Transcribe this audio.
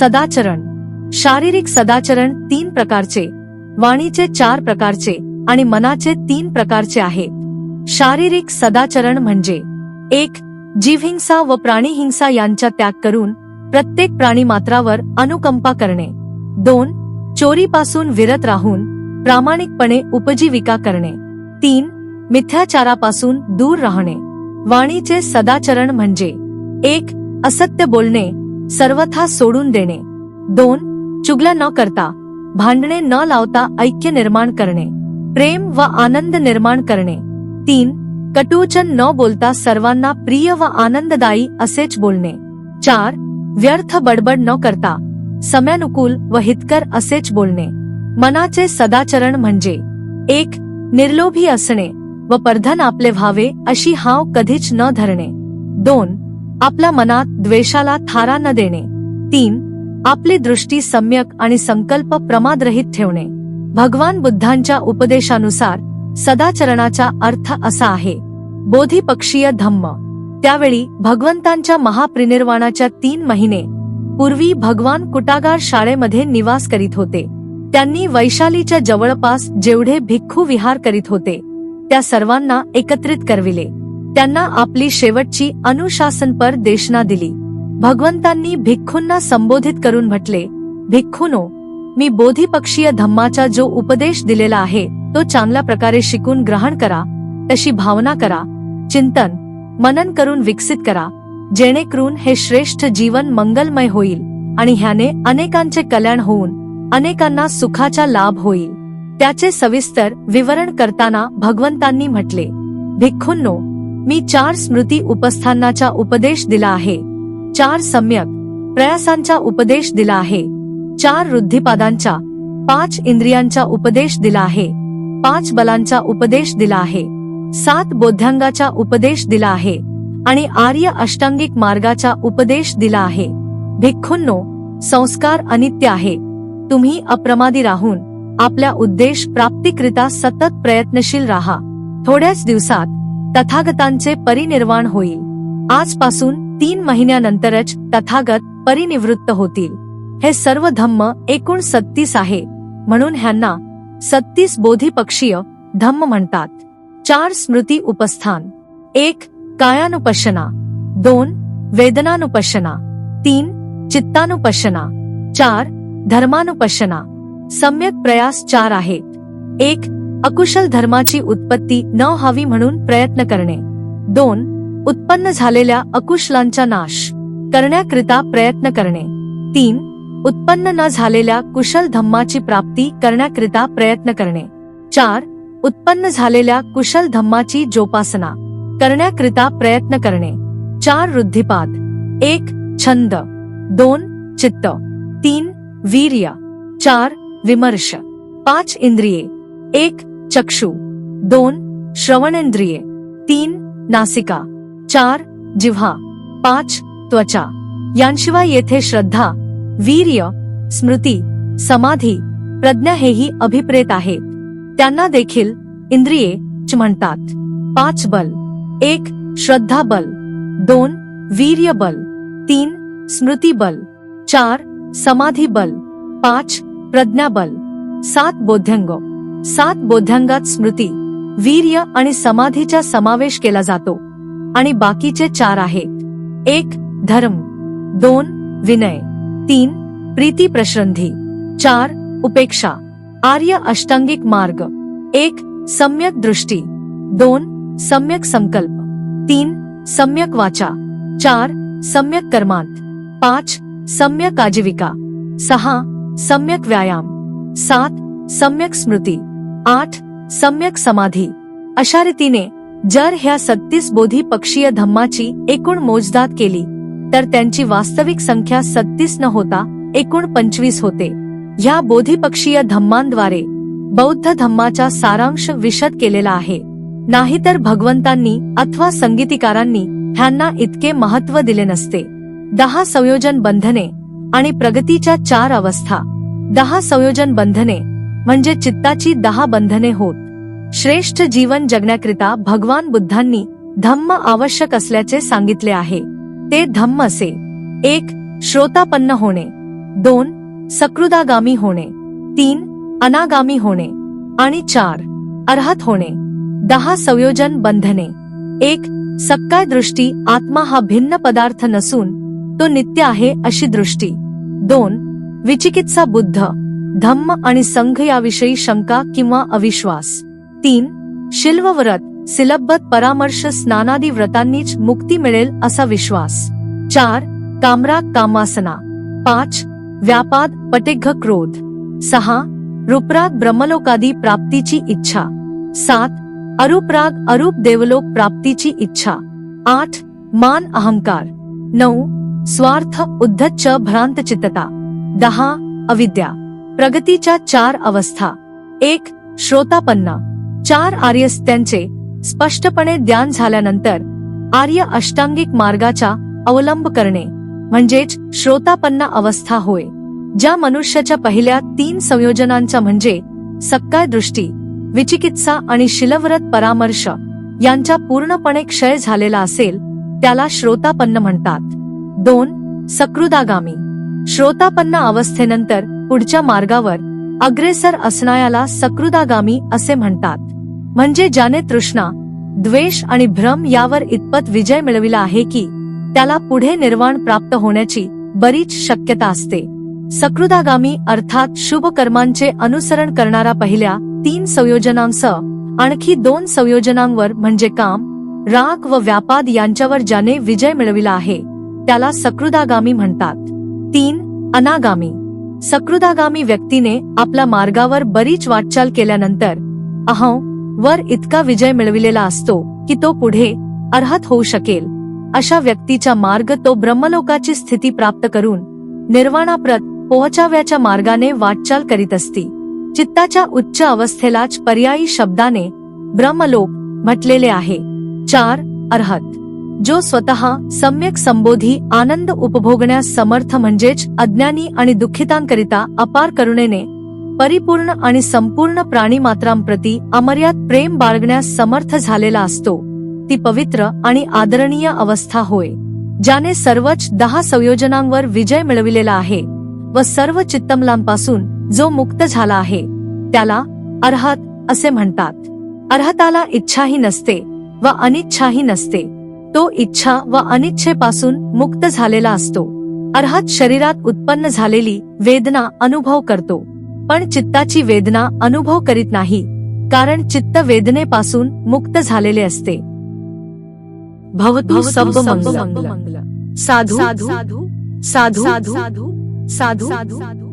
सदाचरण. शारीरिक सदाचरण तीन प्रकारचे वाणीचे चार प्रकारचे आणि मनाचे तीन प्रकारचे आहेत. शारीरिक सदाचरण म्हणजे एक जीवहिंसा व प्राणीहिंसा यांचा त्याग करून प्रत्येक प्राणीमात्रावर अनुकंपा करणे. दोन चोरीपासून विरत राहून प्रामाणिकपणे उपजीविका करणे. तीन मिथ्याचारापासून दूर राहणे. वाणीचे सदाचरण म्हणजे एक असत्य बोलणे सर्वथा सोडून देणे. दोन चुगला न करता भांडणे न लावता ऐक्य निर्माण करणे. प्रेम व आनंद निर्माण करणे. तीन कटुवचन न बोलता सर्वांना प्रिय व आनंददायी असेच बोलणे. चार व्यर्थ बडबड न करता समयानुकूल व हितकर असेच बोलणे. मनाचे सदाचरण म्हणजे एक निर्लोभी असणे व परधन आपले व्हावे अशी हाव कधीच न धरणे. दोन आपल्या मनात द्वेषाला थारा न देणे. तीन आपली दृष्टी सम्यक आणि संकल्प प्रमादरहित ठेवणे. भगवान बुद्धांच्या उपदेशानुसार सदाचरणाचा अर्थ असा आहे. बोधिपक्षीय धम्म. त्यावेळी भगवंतांच्या महाप्रिनिर्वाणाच्या तीन महिने पूर्वी भगवान कुटागार शाळेमध्ये निवास करीत होते. त्यांनी वैशालीच्या जवळपास जेवढे भिक्खू विहार करीत होते त्या सर्वांना एकत्रित करविले. त्यांना आपली शेवटची अनुशासनपर देशना दिली. भगवंतांनी भिक्खूंना संबोधित करून म्हटले भिक्खूनो मी बोधिपक्षीय धम्माचा जो उपदेश दिलेला आहे तो चांगल्या प्रकारे शिकून ग्रहण करा तशी भावना करा चिंतन मनन करून विकसित करा जेणेकरून हे श्रेष्ठ जीवन मंगलमय होईल आणि ह्याने अनेकांचे कल्याण होऊन अनेकांना सुखाचा लाभ होईल. त्याचे सविस्तर विवरण करताना भगवंतांनी म्हटले भिक्खूंनो मी चार स्मृती उपस्थानाचा उपदेश दिला आहे. चार सम्यक प्रयासांचा उपदेश दिला आहे. चार वृद्धिपादांचा पाच इंद्रियांचा उपदेश दिला आहे. पाच बलांचा उपदेश दिला आहे. सात बोध्यांगाचा उपदेश दिला आहे. आणि आर्य अष्टांगिक मार्गाचा उपदेश दिला आहे. भिक्खूंनो संस्कार अनित्य आहे. तुम्ही अप्रमादी राहून आपल्या उद्देश प्राप्तीकरिता सतत प्रयत्नशील राहा. थोड्याच दिवसात तथागतांचे परिनिर्वाण होईल. आजपासून तीन महिन्यानंतरच तथागत परिनिवृत्त होतील. हे सर्व धम्म एकूण सत्तीस आहे. म्हणून ह्यांना सत्तीस बोधिपक्षीय धम्म म्हणतात. चार स्मृती उपस्थान. एक कायानुपशना. दोन वेदनानुपशना. तीन चित्तानुपशना. चार धर्मानुपशना. सम्यक प्रयास चार आहेत. एक अकुशल धर्माची उत्पत्ती न व्हावी म्हणून प्रयत्न करणे. दोन, उत्पन्न झालेल्या अकुशलांचा नाश करण्याकरिता प्रयत्न करणे. तीन, उत्पन्न न झालेल्या कुशल धम्माची प्राप्ती करण्याकरिता प्रयत्न करणे. चार, उत्पन्न झालेल्या कुशल धम्माची जोपासना करण्याकरिता प्रयत्न करणे. चार, वृद्धिपाद. एक, छंद. दोन, चित्त. तीन, वीर्य. चार, विमर्श. पाच, इंद्रिये. एक, चक्षु. दोन, श्रवणेंद्रिये. तीन, नासिका. चार जिव्हा पाच, त्वचा. यांशिवाय येथे श्रद्धा, वीर्य, स्मृती, समाधी, प्रज्ञा हेही अभिप्रेत आहेत. त्यांना देखील इंद्रिये च म्हणतात. पाच बल. एक, श्रद्धा बल. दोन, वीर्य बल. तीन, स्मृती बल. चार, समाधी बल. पाच, प्रज्ञा बल. सात, बोध्यंग. सात बौद्धांगात स्मृती वीर्य आणि समाधीचा समावेश केला जातो. आणि बाकीचे चार आहेत. एक धर्म. दोन विनय. तीन प्रीती प्रश्रंधी. चार उपेक्षा. आर्य अष्टांगिक मार्ग. एक सम्यक दृष्टी. दोन सम्यक संकल्प. तीन सम्यक वाचा. चार सम्यक कर्मांत. पाच सम्यक आजीविका. सहा सम्यक व्यायाम. सात सम्यक स्मृती. आठ सम्यक समाधी. अशा रीतीने जर ह्या सत्तीस बोधी पक्षीय धम्माची एकूण मोजदाद केली तर त्यांची वास्तविक संख्या सत्तीस न होता एकूण पंचवीस होते. ह्या बोधिपक्षीय धम्मांद्वारे बौद्ध धम्माचा सारांश विशद केलेला आहे. नाहीतर भगवंतांनी अथवा संगीतिकारांनी ह्यांना इतके महत्त्व दिले नसते. दहा संयोजन बंधने आणि प्रगतीच्या चार अवस्था. दहा संयोजन बंधने म्हणजे चित्ताची दहा बंधने होत. श्रेष्ठ जीवन जगण्याकरिता भगवान बुद्धांनी धम्म आवश्यक असल्याचे सांगितले आहे. ते धम्म असे. एक श्रोतापन्न होणे. दोन सकृदागामी होणे. तीन अनागामी होणे. आणि चार अर्हत होणे. दहा संयोजन बंधने. एक सक्काय दृष्टी आत्मा हा भिन्न पदार्थ नसून तो नित्य आहे अशी दृष्टी. दोन विचिकित्सा बुद्ध. धम्म आणि संघ याविषयी शंका किंवा अविश्वास. तीन शिल्वव्रत सिलब्बत परामर्श स्नानादी व्रतांनीच मुक्ती मिळेल असा विश्वास. चार कामरा कामासना. पाच व्यापाद पटिघ क्रोध. सहा रुपराग ब्रह्मलोकादी प्राप्तीची इच्छा. सात अरुपराग अरूप देवलोक प्राप्तीची इच्छा. आठ मान अहंकार. नऊ स्वार्थ उद्धच्च भ्रांतचित्तता दहा अविद्या. प्रगतीच्या चार अवस्था. एक श्रोतापन्न. चार आर्यस्त्यांचे स्पष्टपणे ध्यान झाल्यानंतर आर्य अष्टांगिक मार्गाचा अवलंब करणे म्हणजेच श्रोतापन्ना अवस्था होय. ज्या मनुष्याच्या पहिल्या तीन संयोजनांचा म्हणजे सक्काय दृष्टी विचिकित्सा आणि शिलव्रत परामर्श यांचा पूर्णपणे क्षय झालेला असेल त्याला श्रोतापन्न म्हणतात. दोन सकृदागामी. श्रोतापन्न अवस्थेनंतर पुढच्या मार्गावर अग्रेसर असणाऱ्याला सकृदागामी असे म्हणतात. म्हणजे ज्याने तृष्णा द्वेष आणि भ्रम यावर इतपत विजय मिळविला आहे की त्याला पुढे निर्वाण प्राप्त होण्याची बरीच शक्यता असते. सकृदागामी अर्थात शुभ कर्मांचे अनुसरण करणारा पहिल्या तीन संयोजनांसह आणखी दोन संयोजनांवर म्हणजे काम राग व व्यापाद यांच्यावर ज्याने विजय मिळविला आहे त्याला सकृदागामी म्हणतात. तीन अनागामी. सकृदागामी व्यक्तीने आपल्या मार्गावर बरीच वाटचाल केल्यानंतर अहो वर इतका विजय मिळविलेला असतो की तो पुढे अर्हत होऊ शकेल. अशा व्यक्तीचा मार्ग तो ब्रह्मलोकाची स्थिती प्राप्त करून निर्वाणाप्रत पोहोचाव्याच्या मार्गाने वाटचाल करीत असती. चित्ताच्या उच्च अवस्थेलाच पर्यायी शब्दाने ब्रह्मलोक म्हटलेले आहे. चार अर्हत. जो स्वतः सम्यक संबोधी आनंद उपभोगण्यास समर्थ म्हणजेच अज्ञानी आणि दुःखितांकरिता अपार करुणेने परिपूर्ण आणि संपूर्ण प्राणीमात्रांप्रती अमर्याद प्रेम बाळगण्यास समर्थ झालेला असतो. ती पवित्र आणि आदरणीय अवस्था होय ज्याने सर्वच दहा संयोजनांवर विजय मिळविलेला आहे व सर्व चित्तमलांपासून जो मुक्त झाला आहे त्याला अर्हत असे म्हणतात. अर्हताला इच्छाही नसते व अनिच्छाही नसते. तो इच्छा व अनिच्छेपासून मुक्त झालेला असतो अर्हत शरीरात उत्पन्न झालेली वेदना अनुभव करतो पण चित्ताची वेदना अनुभव करीत नाही कारण चित्त वेदनेपासून मुक्त झालेले असते भवतु सब मंगल साधू साधू साधू साधू साधू साधू